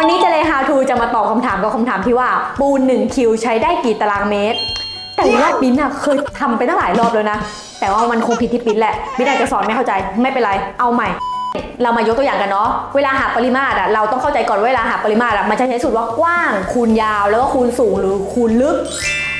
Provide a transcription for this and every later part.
วันนี้เจะเลย How to จะมาตอบคำถามกับคำถามที่ว่าปูน1คิวใช้ได้กี่ตารางเมตร แต่ว่าปิ๊นอะเคยทำไปตั้งหลายรอบแล้วนะ แต่ว่ามันคงผิดที่ปิ๊นแหละปิ๊นอาจจะสอนไม่เข้าใจไม่เป็นไรเอาใหม่ เรามายกตัวอย่างกันเนาะเวลาหาปริมาตรอะเราต้องเข้าใจก่อนเวลาหาปริมาตรอะมันจะใช้สูตรว่ากว้างคูณยาวแล้วก็คูณสูงหรือคูณลึก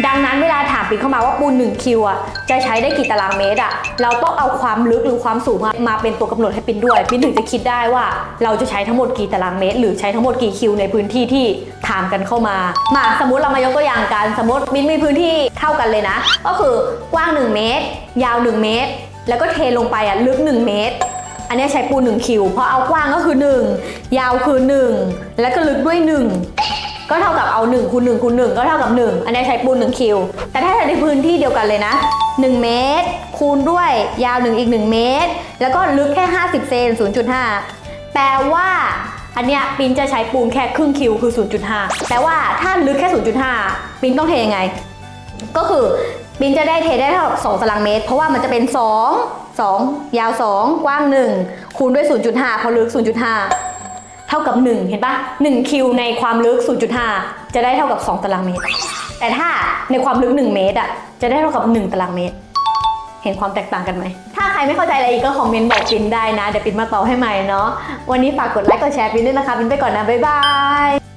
ดังนั้นเวลาถามปินเข้ามาว่าปูน1คิวอะจะใช้ได้กี่ตารางเมตรอะเราต้องเอาความลึกหรือความสูงมาเป็นตัวกำหนดให้ปินด้วยปินถึงจะคิดได้ว่าเราจะใช้ทั้งหมดกี่ตารางเมตร หรือใช้ทั้งหมดกี่คิวในพื้นที่ที่ถามกันเข้ามา มาสมมติเรามายกตัวอย่างกันสมมติมินมีพื้นที่เท่ากันเลยนะ ก็คือกว้าง 1 เมตร ยาว 1 เมตร แล้วก็เทลงไปอะลึก 1 เมตรอันนี้ใช้ปูน1คิวเพราะเอากว้างก็คือ 1 ยาวคือ 1 แล้วก็ลึกด้วย 1 ก็เท่ากับเอา1คูณ1คูณ1ก็เท่ากับ 1 อันนี้ใช้ปูน1คิว แต่ถ้าในพื้นที่เดียวกันเลยนะ 1 เมตร คูณด้วยยาว1อีก 1 เมตร แล้วก็ลึกแค่ 50 เซน 0.5 แปลว่าอันเนี้ยปินจะใช้ปูนแค่ครึ่งคิวคือ 0.5 แปลว่าถ้าลึกแค่ 0.5 ปินต้องเทยังไง ก็คือบินจะได้เทได้เท่ากับ2ตารางเมตร เพราะว่ามันจะเป็น 2 2 ยาว 2 กว้าง 1 คูณด้วย 0.5เพราะลึก 0.5 เท่ากับ 1 เห็นปะ1คิวในความลึก 0.5 จะได้เท่ากับ 2 ตารางเมตร แต่ถ้าในความลึก 1 เมตรอะจะได้เท่ากับ 1 ตารางเมตร เห็นความแตกต่างกันไหม ถ้าใครไม่เข้าใจอะไรอีกก็คอมเมนต์บอกปินได้นะ เดี๋ยวปินมาตอบให้ใหม่เนาะวันนี้ฝากกดไลค์กดแชร์ปินด้วยนะคะปินไปก่อนนะบ๊ายบาย